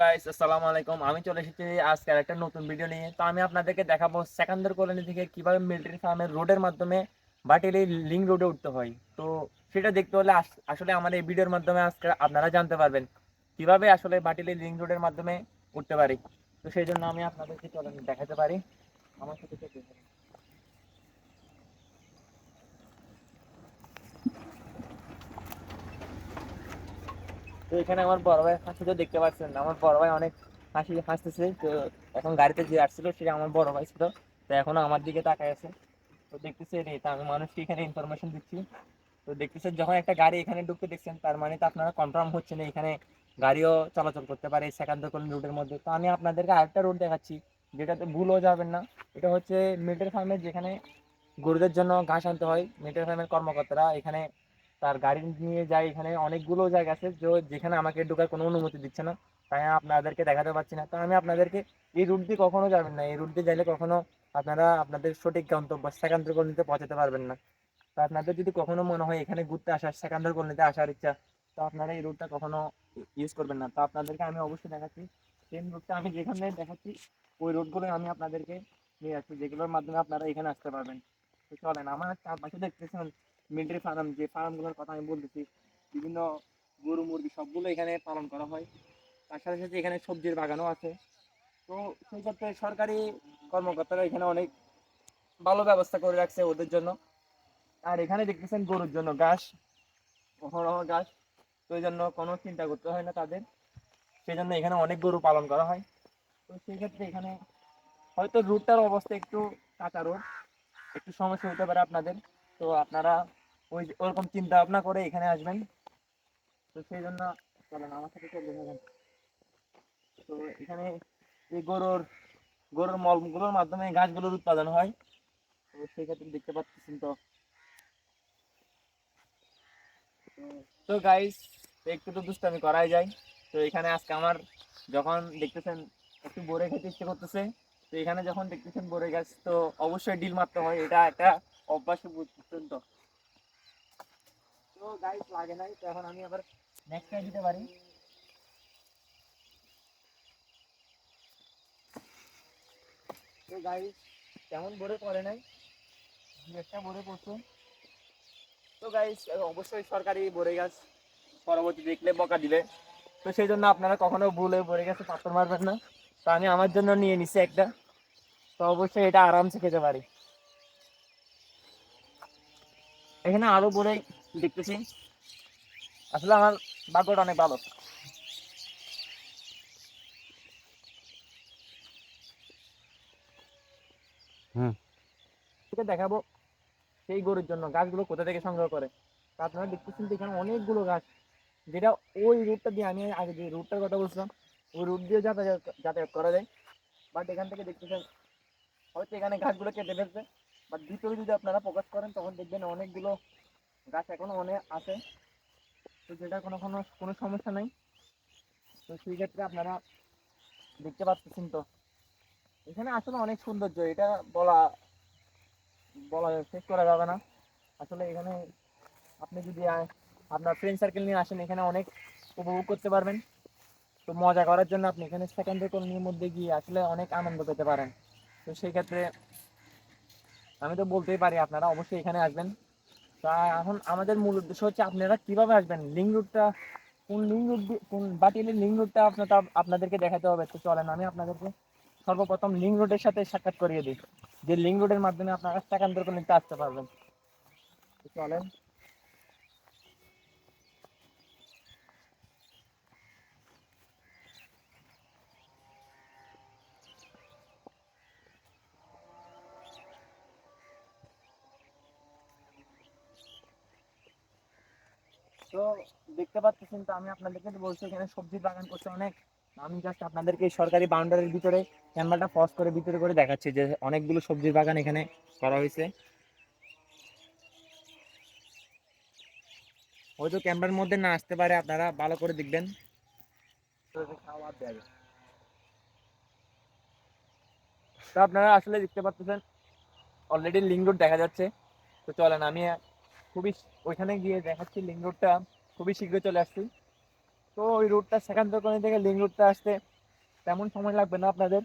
Guys আসসালামু আলাইকুম। আমি চলে এসেছি আজকে একটা নতুন ভিডিও নিয়ে। তো আমি আপনাদেরকে দেখাবো সেকান্দার কলোনি থেকে কীভাবে মিলিটারি ফার্মের রোডের মাধ্যমে বাটিলি লিঙ্ক রোডে উঠতে হয়। তো সেটা দেখতে হলে আসলে আমার এই ভিডিওর মাধ্যমে আজকে আপনারা জানতে পারবেন কীভাবে আসলে বাটিলি লিঙ্ক রোডের মাধ্যমে উঠতে পারি। তো সেই জন্য আমি আপনাদেরকে চলেন দেখাতে পারি। আমার সাথে তো এখানে আমার বড় ভাই হাসি তো দেখতে পাচ্ছেন না। আমার বড় ভাই অনেক হাসি হাসতেছে। তো এখন গাড়িতে যে আসছিল, সেটা আমার বড় ভাই ছিল। তো এখনও আমার দিকে তাকায় আছে। তো দেখতেছে রে, তা আমি মানুষকে এখানে ইনফরমেশন দিচ্ছি। তো দেখতেছেন যখন একটা গাড়ি এখানে ঢুকতে দেখছেন, তার মানে তো আপনারা কনফার্ম হচ্ছে না এখানে গাড়িও চলাচল করতে পারে সেকান্ত কোন রুটের মধ্যে। তো আমি আপনাদেরকে আরেকটা রুট দেখাচ্ছি, যেটাতে ভুলও যাবেন না। এটা হচ্ছে মিটার ফার্মের যেখানে গরুদের জন্য ঘাস আনতে হয়। মিটার ফার্মের কর্মকর্তারা এখানে তার গাড়ি নিয়ে যায় এখানে অনেকগুলো জায়গা আছে যেখানে আমাকে ঢোকার কোনো অনুমতি দিচ্ছে না। তাই আপনাদেরকে দেখাতে পারছি না। তো আমি আপনাদেরকে এই রুট দিয়ে কখনো যাবেন না। এই রুট দিয়ে যাইলে কখনো আপনারা আপনাদের সঠিক গন্তব্য সেকান্তর কলোনিতে পৌঁছাতে পারবেন না। তো আপনাদের যদি কখনো মনে হয় এখানে ঘুরতে আসার সেকান্তর কলোনিতে আসার ইচ্ছা, তো আপনারা এই রুটটা কখনো ইউজ করবেন না। তো আপনাদেরকে আমি অবশ্যই দেখাচ্ছি। সেম রুটটা আমি যেখানে দেখাচ্ছি, ওই রুটগুলো আমি আপনাদেরকে নিয়ে যাচ্ছি, যেগুলোর মাধ্যমে আপনারা এখানে আসতে পারবেন। তো চলেন, আমার চারপাশে দেখতেছেন মিলিটারি ফার্ম, যে ফার্মগুলোর কথা আমি বলতেছি, বিভিন্ন গরু, মুরগি সবগুলো এখানে পালন করা হয়। তার সাথে সাথে এখানে সবজির বাগানও আছে। তো সেই ক্ষেত্রে সরকারি কর্মকর্তারা এখানে অনেক ভালো ব্যবস্থা করে রাখছে ওদের জন্য। আর এখানে দেখতেছেন গরুর জন্য ঘাস অহরহ ঘাস। তো এই জন্য কোনো চিন্তা করতে হয় না তাদের। সেই জন্য এখানে অনেক গরু পালন করা হয়। তো সেই ক্ষেত্রে এখানে হয়তো রুটটার অবস্থা একটু কাঁচা রোড, একটু সমস্যা হতে পারে আপনাদের। তো আপনারা ওই ওরকম চিন্তা ভাবনা করে এখানে আসবেন। তো সেই জন্য চলেন, আমার সাথে চলতে থাকেন তো এখানে এই গরুর গরুর মলগুলোর মাধ্যমে ঘাসগুলোর উৎপাদন হয়। তো সেই ক্ষেত্রে দেখতে পাচ্ছেন তো। তো গাইস একটু তো দুষ্টামি করাই যায়। তো এখানে আজকে আমার যখন দেখতেছেন একটু বোরে খেতে ইচ্ছে করতেছে, তো এখানে যখন দেখতেছেন বোরে গাছ, তো অবশ্যই ডিল মারতে হয়। এটা একটা অভ্যাস বুঝতেন তো? গাইস লাগে নাই, তো এখন আমি আবার নেক্সট টাইম দিতে পারি। তো গাইস পড়ে নাই। দু একটা তো গাইস অবশ্যই সরকারি বড়ে গাছ পরবর্তী দেখলে বকা দিবে। তো সেই জন্য আপনারা কখনো ভুলে বড়ে গাছে পাথর মারবেন না। তো আমি আমার জন্য নিয়ে নিছি একটা। তো অবশ্যই এটা আরামসে খেতে পারি। এখানে আরও বড়ে দেখতেছি। আসলে আমার ভাগ্যটা অনেক ভালো। হুম। দেখাবো সেই গরুর জন্য গাছগুলো কোথা থেকে সংগ্রহ করে। তা আপনারা দেখতেছেন এখানে অনেকগুলো গাছ যেটা ওই রুটটা দিয়ে আমি আগে যে রুটটার কথা বলছিলাম ওই রুট দিয়ে যাতায়াত যাতায়াত করা যায়। বাট এখান থেকে দেখতেছেন হয়তো এখানে গাছগুলো কেটে ফেলছে। বাট ভিতরে যদি আপনারা ফোকাস করেন, তখন দেখবেন অনেকগুলো গাছ এখনও অনেক আছে। তো যেটা কোনো কোনো কোনো সমস্যা নেই। তো সেই ক্ষেত্রে আপনারা দেখতে পাচ্ছেন তো। এখানে আসলে অনেক সৌন্দর্য, এটা বলা বলা শেষ করা যাবে না। আসলে এখানে আপনি যদি আপনার ফ্রেন্ড সার্কেল নিয়ে আসেন, এখানে অনেক উপভোগ করতে পারবেন। তো মজা করার জন্য আপনি এখানে সেকেন্ডারি কলোনির মধ্যে গিয়ে আসলে অনেক আনন্দ পেতে পারেন। তো সেই ক্ষেত্রে আমি তো বলতেই পারি, আপনারা অবশ্যই এখানে আসবেন। তা এখন আমাদের মূল উদ্দেশ্য হচ্ছে আপনারা কীভাবে আসবেন? লিঙ্ক রুটটা, কোন লিঙ্ক রুট কোন বাটিলের লিঙ্ক রুটটা আপনার আপনাদেরকে দেখাতে হবে। তো চলেন, আমি আপনাদেরকে সর্বপ্রথম লিঙ্ক রুটের সাথে সাক্ষাৎ করিয়ে দিই। যে লিঙ্ক রুটের মাধ্যমে আপনারা টাকান্তর করে নিতে আসতে পারবেন। চলেন। তো দেখতে পাচ্ছেন তো আমি আপনাদেরকে বলছি, এখানে সবজির বাগান করছে অনেক। আমি জাস্ট আপনাদেরকে সরকারি বাউন্ডারির ভিতরে ক্যামেরাটা পজ করে, ভিতরে করে দেখাচ্ছি যে অনেকগুলো সবজির বাগান এখানে করা হয়েছে। হয়তো ক্যামেরার মধ্যে না আসতে পারে, আপনারা ভালো করে দেখবেন। তো আপনারা আসলে দেখতে পাচ্ছেন অলরেডি লিঙ্ক রোড দেখা যাচ্ছে। তো চলেন, আমি খুবই ওইখানে গিয়ে দেখাচ্ছি লিঙ্ক রোডটা খুবই শীঘ্রই চলে আসছি। তো ওই রুটটা সেখান থেকে লিঙ্ক রুটটা আসতে তেমন সময় লাগবে না আপনাদের।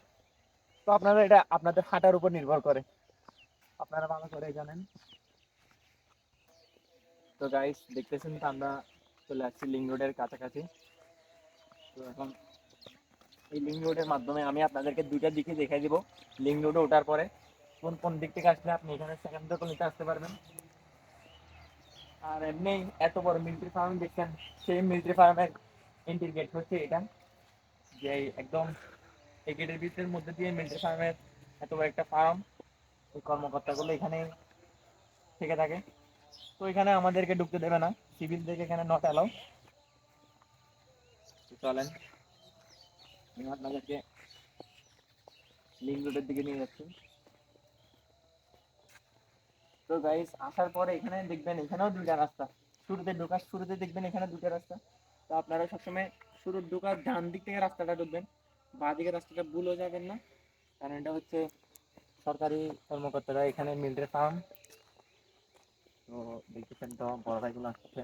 তো আপনারা এটা আপনাদের হাঁটার উপর নির্ভর করে। আপনারা ভালো করে জানেন। তো গাইস দেখতেছেন তো আমরা চলে আসছি লিঙ্ক রোডের কাছাকাছি। তো এখন এই লিঙ্ক রোডের মাধ্যমে আমি আপনাদেরকে দুইটা দিকে দেখাই দিব। লিঙ্ক রোডে ওঠার পরে কোন কোন দিক থেকে আসলে আপনি এখানে সেকেন্ড থেকে নিতে আসতে পারবেন। আর এমনি এত বড় মিলিটারি ফার্ম দেখছেন, সেই মিলিটারি ফার্মের এন্ট্রি গেট হচ্ছে এটা। যে একদম এই গেটের ভিতরের মধ্যে দিয়ে মিলিটারি ফার্মের এত বড় একটা ফার্ম ওই কর্মকর্তাগুলো এখানে থেকে থাকে। তো এখানে আমাদেরকে ঢুকতে দেবে না সিভিল থেকে এখানে নট অ্যালাউ চলেন আপনাদেরকে লিঙ্ক রোডের দিকে নিয়ে যাচ্ছি। তো গাইস আসার পরে এখানে দেখবেন, এখানেও দুইটা রাস্তা। শুরুতে ঢোকার, শুরুতে দেখবেন এখানে দুইটা রাস্তা। তো আপনারা সবসময় শুরুর ঢোকার ডান দিক থেকে রাস্তাটা ঢুকবেন। বাঁ দিকে রাস্তাটা ভুলও যাবেন না। কারণ এটা হচ্ছে সরকারি কর্মকর্তারা এখানে মিলিটারি ফার্ম তো দেখতেছেন তো বড় ভাইগুলো আসছে।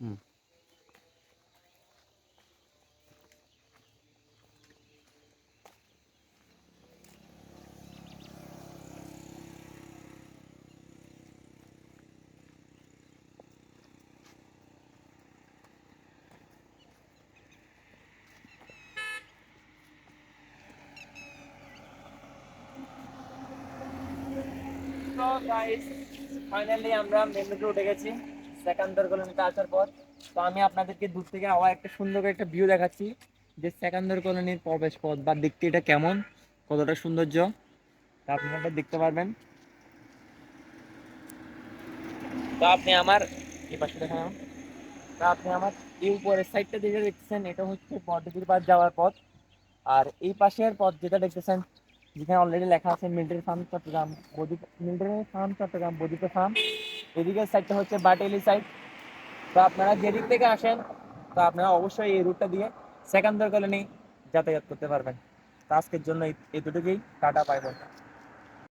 হুম। ফাইনালি আমরা মেন উঠে গেছি। সেকান্দর কলোনিতে আসার পর। তো আমি আপনাদেরকে দূর থেকে আবার একটা সুন্দর করে একটা ভিউ দেখাচ্ছি, যে সেকান্দর কলোনির প্রবেশ পথ, বা দেখতে এটা কেমন, কতটা সৌন্দর্য, তা আপনারা দেখতে পারবেন। তো আপনি আমার, এই পাশে দেখেন। তা আপনি আমার এই উপরের সাইডটা যেটা দেখতেছেন, এটা হচ্ছে বর্ধবির পাস যাওয়ার পথ। আর এই পাশের পথ যেটা দেখতেছেন যেখানে অলরেডি লেখা আছে military farm, Chattogram Bodi military farm, Chattogram বদিত farm. এদিকের সাইডটা হচ্ছে বাটেলি সাইড তো আপনারা যেদিক থেকে আসেন, তো আপনারা অবশ্যই এই রুটটা দিয়ে সেকেন্ড দরকার কলোনি যাতায়াত করতে পারবেন। তো আজকের জন্য এই- দুটোকেই টাটা পাইবেন